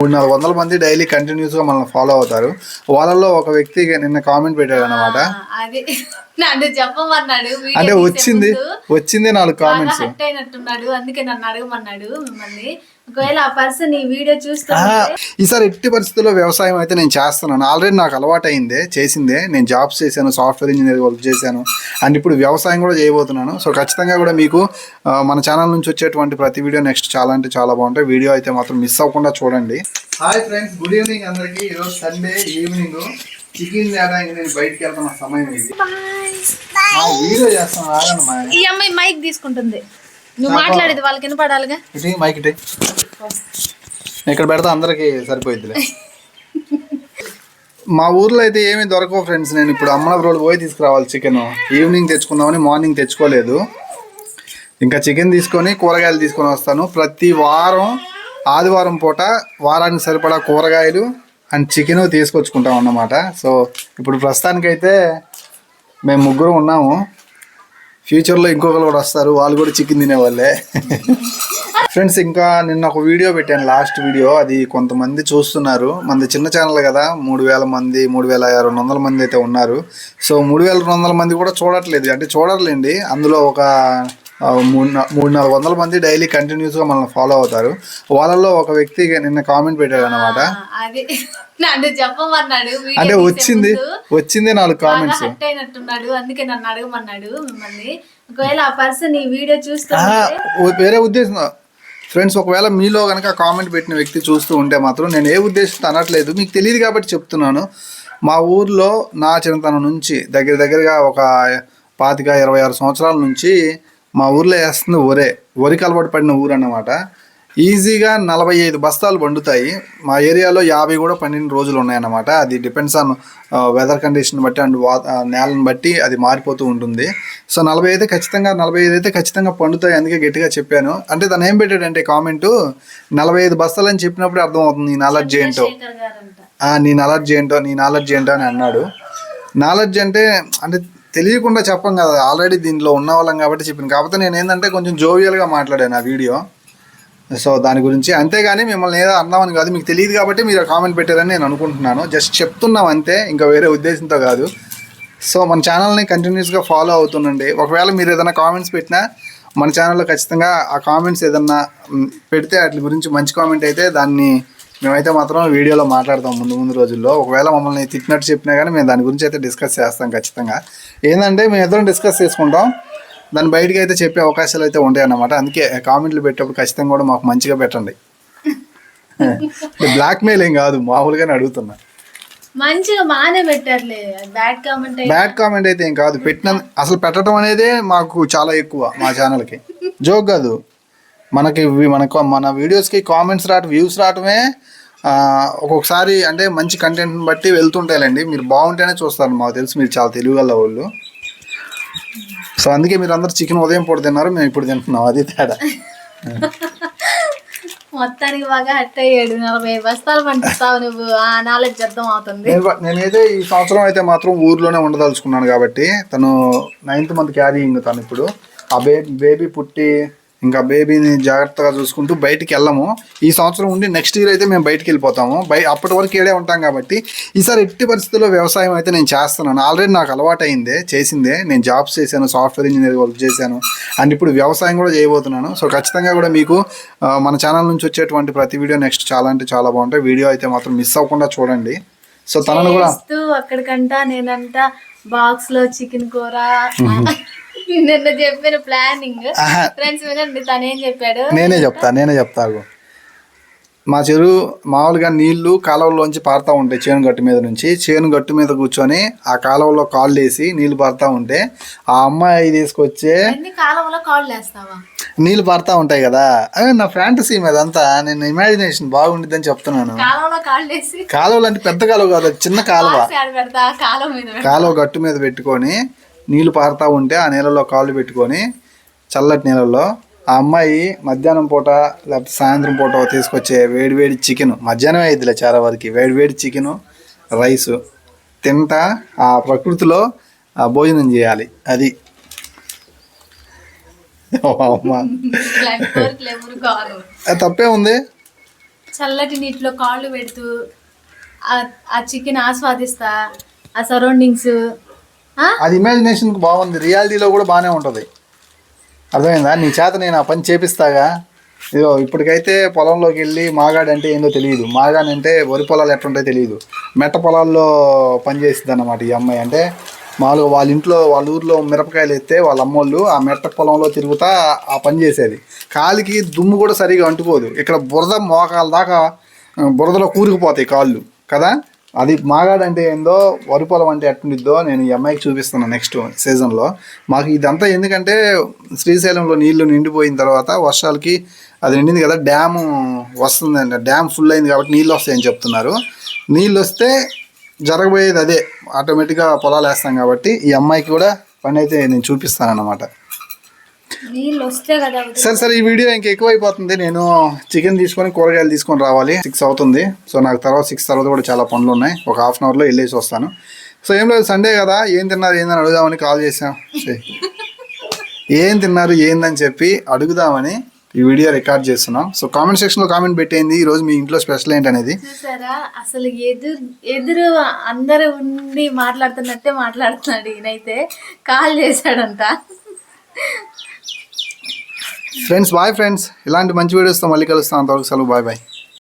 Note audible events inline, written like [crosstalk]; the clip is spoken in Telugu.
మూడు నాలుగు వందల మంది డైలీ కంటిన్యూస్గా మనల్ని ఫాలో అవుతారు. వాళ్ళలో ఒక వ్యక్తి నిన్న కామెంట్ పెట్టాడు అనమాట నన్ను చెప్పమన్నాడు అంటే వచ్చింది. వచ్చింది నాలుగు కామెంట్స్ హట్ అయినట్టున్నాడు అందుకే నన్ను అడగమన్నాడు మిమ్మల్ని. ఒకవేళ ఆ పర్సన్ ఈ వీడియో చూస్తే ఈసారి ఎట్టి పరిస్థితుల్లో వ్యవసాయం అయితే నేను చేస్తున్నాను. ఆల్రెడీ నాకు అలవాటు అయిందే చేసిందే. నేను జాబ్స్ చేశాను సాఫ్ట్వేర్ ఇంజనీర్ వర్క్ చేశాను. అండ్ ఇప్పుడు వ్యవసాయం కూడా చేయబోతున్నాను. సో ఖచ్చితంగా కూడా మీకు మన ఛానల్ నుంచి వచ్చేటువంటి ప్రతి వీడియో నెక్స్ట్ చాలా అంటే చాలా బాగుంటాయి. వీడియో అయితే మాత్రం మిస్ అవ్వకుండా చూడండి. హాయ్ ఫ్రెండ్స్ గుడ్ ఈవినింగ్ అందరికి. ఈరోజు సండే ఈవినింగ్ చికెన్ తేడానికి నేను బయటికి వెళ్తున్న సమయం ఇది మా వీడియో చేస్తాను మా ఈ అమ్మాయి మైక్ తీసుకుంటుంది. నువ్వు మాట్లాడేది వాళ్ళకి వినపడాలిగా? ఇటీ మైక్ ఇటీ ఇక్కడ పెడితే అందరికి సరిపోయిద్దిలే. మా ఊర్లో అయితే ఏమీ దొరకవు ఫ్రెండ్స్ నేను ఇప్పుడు అమ్మన రోడ్డు పోయి తీసుకురావాలి చికెన్. ఈవినింగ్ తెచ్చుకుందామని మార్నింగ్ తెచ్చుకోలేదు. ఇంకా చికెన్ తీసుకొని కూరగాయలు తీసుకొని వస్తాను. ప్రతి వారం ఆదివారం పూట వారానికి సరిపడా కూరగాయలు అండ్ చికెన్ తీసుకొచ్చుకుంటాం అన్నమాట. సో ఇప్పుడు ప్రస్తుతానికైతే మేము ముగ్గురు ఉన్నాము. ఫ్యూచర్లో ఇంకొకరు కూడా వస్తారు. వాళ్ళు కూడా చికెన్ తినేవాళ్ళే. ఫ్రెండ్స్ ఇంకా నిన్న ఒక వీడియో పెట్టాను లాస్ట్ వీడియో. అది కొంతమంది చూస్తున్నారు. మనది చిన్న ఛానల్ కదా మూడు వేల మంది మూడు వేల రెండు వందల మంది అయితే ఉన్నారు. సో మూడు వేల రెండు వందల మంది కూడా చూడట్లేదు. అంటే చూడట్లేండి. అందులో ఒక మూడు మూడు నాలుగు వందల మంది డైలీ కంటిన్యూస్గా మనల్ని ఫాలో అవుతారు. వాళ్ళలో ఒక వ్యక్తి నిన్న కామెంట్ పెట్టాడు అనమాట [laughs] అంటే వచ్చింది. వచ్చింది నాలుగు కామెంట్స్. అందుకే నన్ను అడగమన్నాడు మిమ్మల్ని. ఒకవేళ ఆ పర్సన్ ఈ వీడియో చూస్తే వేరే ఉద్దేశం ఫ్రెండ్స్ ఒకవేళ మీలో కనుక కామెంట్ పెట్టిన వ్యక్తి చూస్తూ ఉంటే మాత్రం నేను ఏ ఉద్దేశంతో అనట్లేదు. మీకు తెలియదు కాబట్టి చెప్తున్నాను. మా ఊర్లో నా చిన్నతనం నుంచి దగ్గర దగ్గరగా ఒక పాతిక ఇరవై ఆరు సంవత్సరాల నుంచి మా ఊర్లో వేస్తుంది ఒరే వరికి అలవాటు పడిన ఊరు అన్నమాట. ఈజీగా నలభై ఐదు బస్తాలు పండుతాయి. మా ఏరియాలో యాభై కూడా పన్నెండు రోజులు ఉన్నాయన్నమాట. అది డిపెండ్స్ ఆన్ వెదర్ కండిషన్ బట్టి అండ్ నేలను బట్టి అది మారిపోతూ ఉంటుంది. సో నలభై అయితే ఖచ్చితంగా నలభై ఐదు అయితే ఖచ్చితంగా పండుతాయి అందుకే గట్టిగా చెప్పాను. అంటే తను ఏం పెట్టాడంటే కామెంట్ నలభై ఐదు బస్తాలు అని చెప్పినప్పుడు అర్థమవుతుంది నీ నాలెడ్జ్ ఏంటో? శేఖర్ గారంట. ఆ, నీ నాలెడ్జ్ ఏంటో నీ నాలెడ్జ్ ఏంటో అని అన్నాడు. నాలెడ్జ్ అంటే అంటే తెలియకుండా చెప్పం కదా ఆల్రెడీ దీంట్లో ఉన్న వాళ్ళం కాబట్టి చెప్పింది కాకపోతే నేను ఏంటంటే కొంచెం జోవియల్గా మాట్లాడాను ఆ వీడియో సో దాని గురించి అంతేగాని మిమ్మల్ని ఏదో అన్నామని కాదు మీకు తెలియదు కాబట్టి మీరు కామెంట్ పెట్టారని నేను అనుకుంటున్నాను. జస్ట్ చెప్తున్నాం అంతే ఇంకా వేరే ఉద్దేశంతో కాదు. సో మన ఛానల్ని కంటిన్యూస్గా ఫాలో అవుతుండండి. ఒకవేళ మీరు ఏదైనా కామెంట్స్ పెట్టినా మన ఛానల్లో ఖచ్చితంగా ఆ కామెంట్స్ ఏదన్నా పెడితే వాటి గురించి మంచి కామెంట్ అయితే దాన్ని మేమైతే మాత్రం వీడియోలో మాట్లాడతాం ముందు ముందు రోజుల్లో. ఒకవేళ మమ్మల్ని తిట్టినట్టు చెప్పినా కానీ మేము దాని గురించి అయితే డిస్కస్ చేస్తాం ఖచ్చితంగా. ఏంటంటే మేము ఇద్దరం డిస్కస్ చేసుకుంటాం. దాన్ని బయటికి అయితే చెప్పే అవకాశాలు అయితే ఉంటాయి అన్నమాట. అందుకే కామెంట్లు పెట్టేప్పుడు ఖచ్చితంగా కూడా మాకు మంచిగా పెట్టండి. [laughs] బ్లాక్ మెయిల్ ఏం కాదు మామూలుగానే అడుగుతున్నా. మంచిగా బాగానే పెట్టారులే. బ్యాడ్ కామెంట్ బ్యాడ్ కామెంట్ అయితే ఏం కాదు. పెట్టిన అసలు పెట్టడం అనేదే మాకు చాలా ఎక్కువ మా ఛానల్కి జోక్ కాదు. మనకి మనకు మన వీడియోస్కి కామెంట్స్ రావటం వ్యూస్ రావటమే ఒక్కొక్కసారి అంటే మంచి కంటెంట్ని బట్టి వెళ్తుంటాయిలేండి. మీరు బాగుంటేనే చూస్తారు మాకు తెలుసు మీరు చాలా తెలివిగల వాళ్ళు. సో అందుకే మీరు అందరు చికెన్ ఉదయం పూట తిన్నారు మేము ఇప్పుడు తింటున్నాం. అది తేడా. [laughs] మొత్తానికి బాగా హట్ అయ్యాడు నలభై బస్తాలు పంపిస్తావు నువ్వు. ఆ నాలెడ్జ్ అర్థం అవుతుంది. నేను నేనైతే ఈ సంవత్సరం అయితే మాత్రం ఊర్లోనే ఉండదలుచుకున్నాను కాబట్టి తను నైన్త్ మంత్ క్యారీయింగ్ తను ఇప్పుడు. ఆ బేబీ బేబీ పుట్టి ఇంకా బేబీని జాగ్రత్తగా చూసుకుంటూ బయటికి వెళ్ళము. ఈ సంవత్సరం ఉండి నెక్స్ట్ ఇయర్ అయితే మేము బయటికి వెళ్ళిపోతాము. బయ అప్పటి వరకు ఏడే ఉంటాం కాబట్టి ఈసారి ఎట్టి పరిస్థితుల్లో వ్యవసాయం అయితే నేను చేస్తున్నాను. ఆల్రెడీ నాకు అలవాటు అయిందే చేసిందే. నేను జాబ్స్ చేశాను సాఫ్ట్వేర్ ఇంజనీర్ వర్క్ చేశాను. అండ్ ఇప్పుడు వ్యవసాయం కూడా చేయబోతున్నాను. సో ఖచ్చితంగా కూడా మీకు మన ఛానల్ నుంచి వచ్చేటువంటి ప్రతి వీడియో నెక్స్ట్ చాలా అంటే చాలా బాగుంటాయి. వీడియో అయితే మాత్రం మిస్ అవ్వకుండా చూడండి. సో తనను కూడా అక్కడికంట నేనంట బాక్స్లో చికెన్ కూర నిన్న చెప్పిన ప్లానింగ్. ఫ్రెండ్స్ వినండి తను ఏం చెప్పాడు? నేనే చెప్తా నేనే చెప్తాగు మా చెరువు మామూలుగా నీళ్ళు కాలువలోంచి పారుతూ ఉంటాయి చేను గట్టు మీద నుంచి. చేను గట్టు మీద కూర్చొని ఆ కాలువలో కాళ్ళు వేసి నీళ్ళు పారుతూ ఉంటే ఆ అమ్మాయి తీసుకొచ్చే నీళ్ళు పారుతూ ఉంటాయి కదా. అదే నా ఫ్యాంటసీ మీద అంతా నేను ఇమాజినేషన్ బాగుండిద్దని చెప్తున్నాను. కాలువలు అంటే పెద్ద కాలువ కాదు చిన్న కాలువ. కాలువ గట్టు మీద పెట్టుకొని నీళ్ళు పారుతూ ఉంటే ఆ నీళ్ళలో కాళ్ళు పెట్టుకొని చల్లటి నీళ్ళల్లో ఆ అమ్మాయి మధ్యాహ్నం పూట లేకపోతే సాయంత్రం పూట తీసుకొచ్చే వేడి వేడి చికెన్ మధ్యాహ్నం అయిద్దిలే చాలా వరకు వేడి వేడి చికెను రైస్ తింటా ఆ ప్రకృతిలో ఆ భోజనం చేయాలి అది తప్పే ఉంది. చల్లటి నీటిలో కాళ్ళు పెడుతూ ఆ- ఆ చికెన్ ఆస్వాదిస్తా ఆ సరౌండింగ్స్ అది ఇమాజినేషన్కి బాగుంది. రియాలిటీలో కూడా బాగానే ఉంటుంది. అర్థమైందా? నీ చేత నేను ఆ పని చేపిస్తాగా. ఇదిగో ఇప్పటికైతే పొలంలోకి వెళ్ళి మాగాడు అంటే ఏందో తెలియదు. మాగాడు అంటే వరి పొలాలు ఎట్లుంటాయో తెలియదు. మెట్ట పొలాల్లో పని అన్నమాట ఈ అమ్మాయి. అంటే మామూలుగా వాళ్ళ ఇంట్లో వాళ్ళ ఊర్లో మిరపకాయలు ఎత్తే వాళ్ళ అమ్మోళ్ళు ఆ మెట్ట పొలంలో తిరుగుతా ఆ పని చేసేది. కాలికి దుమ్ము కూడా సరిగా అంటుకోదు. ఇక్కడ బురద మోకాల దాకా బురదలో కూరుకుపోతాయి కాళ్ళు. కదా? అది మాగాడు అంటే ఏందో వరి పొలం అంటే ఎట్టుండిద్దో నేను ఈ అమ్మాయికి చూపిస్తున్నాను నెక్స్ట్ సీజన్లో మాకు ఇదంతా ఎందుకంటే శ్రీశైలంలో నీళ్ళు నిండిపోయిన తర్వాత వర్షాలకి అది నిండింది కదా డ్యాము వస్తుందండి డ్యామ్ ఫుల్ అయింది కాబట్టి నీళ్ళు వస్తాయని చెప్తున్నారు. నీళ్ళు వస్తే జరగబోయేది అదే. ఆటోమేటిక్గా పొలాలు వేస్తాం కాబట్టి ఈ అమ్మాయికి కూడా పని అయితే నేను చూపిస్తాను అన్నమాట నీళ్ళు వస్తే కదా ఉదయం. సరే సరే ఈ వీడియో ఇంకా ఎక్కువైపోతుంది. నేను చికెన్ తీసుకొని కూరగాయలు తీసుకొని రావాలి. సిక్స్ అవుతుంది. సో నాకు తర్వాత సిక్స్ తర్వాత కూడా చాలా పనులు ఉన్నాయి. ఒక హాఫ్ అన్ అవర్లో వెళ్ళేసి వస్తాను. సో ఏం లేదు సండే కదా. ఏం తిన్నారు ఏందని అడుగుదామని కాల్ చేసాం. ఏం తిన్నారు ఏందని చెప్పి అడుగుదామని ఈ వీడియో రికార్డ్ చేస్తున్నాం. సో కామెంట్ సెక్షన్లో కామెంట్ పెట్టేయండి. ఈ రోజు మీ ఇంట్లో స్పెషల్ ఏంటనేది? చూసారా? అసలు ఎదురు ఎదురు అందరు ఉండి మాట్లాడుతున్నట్టే మాట్లాడుతున్నాడు ఈయనైతే. కాల్ చేశాడంట. ఫ్రెండ్స్ బాయ్ ఫ్రెండ్స్ ఇలాంటి మంచి వీడియోస్తో మళ్ళీ కలుస్తాను అంతవరకు సెలవు బాయ్ బాయ్